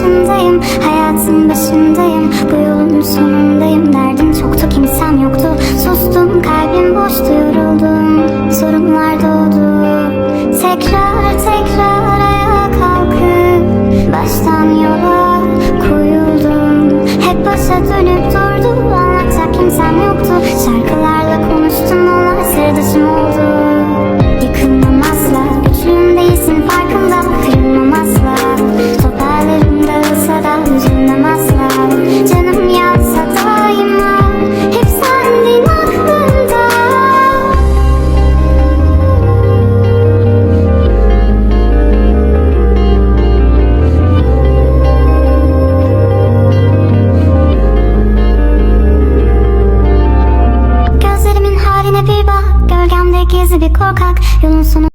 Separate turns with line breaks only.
başındayım Hayatın başındayım Bu yolun sonundayım. Derdim çoktu kimsem yoktu. Sustum kalbim boştu yoruldum Sorunlar doğdu. Tekrar tekrar ayağa kalkıp Baştan yola koyuldum. Hep başa dönüp Haline bir bak Gölgemde gizli bir korkak. Yolun sonu